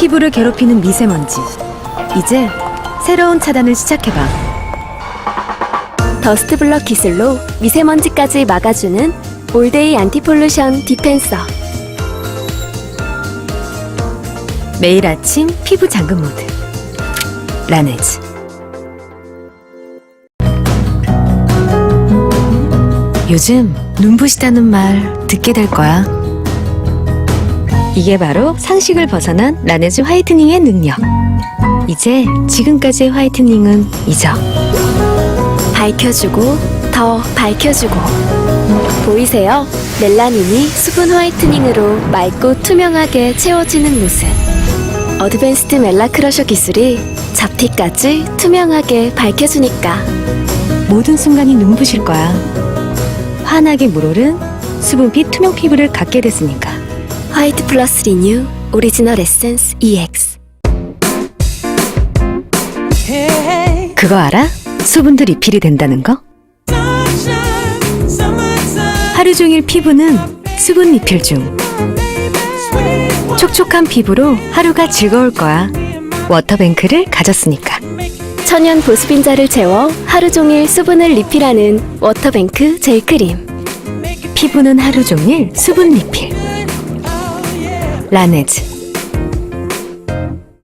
피부를 괴롭히는 미세먼지. 이제 새로운 차단을 시작해봐. 더스트 블럭 기술로 미세먼지까지 막아주는 올데이 안티폴루션 디펜서. 매일 아침 피부 잠금 모드. 라네즈. 요즘 눈부시다는 말 듣게 될 거야. 이게 바로 상식을 벗어난 라네즈 화이트닝의 능력. 이제 지금까지의 화이트닝은 잊어. 밝혀주고 더 밝혀주고 보이세요? 멜라닌이 수분 화이트닝으로 맑고 투명하게 채워지는 모습 어드밴스드 멜라 크러셔 기술이 잡티까지 투명하게 밝혀주니까 모든 순간이 눈부실 거야. 환하게 물오른 수분빛 투명 피부를 갖게 됐으니까. 화이트 플러스 리뉴 오리지널 에센스 EX 그거 알아? 수분도 리필이 된다는 거? 하루 종일 피부는 수분 리필 중. 촉촉한 피부로 하루가 즐거울 거야. 워터뱅크를 가졌으니까. 천연 보습인자를 채워 하루 종일 수분을 리필하는 워터뱅크 젤 크림 피부는 하루 종일 수분 리필. 라네즈.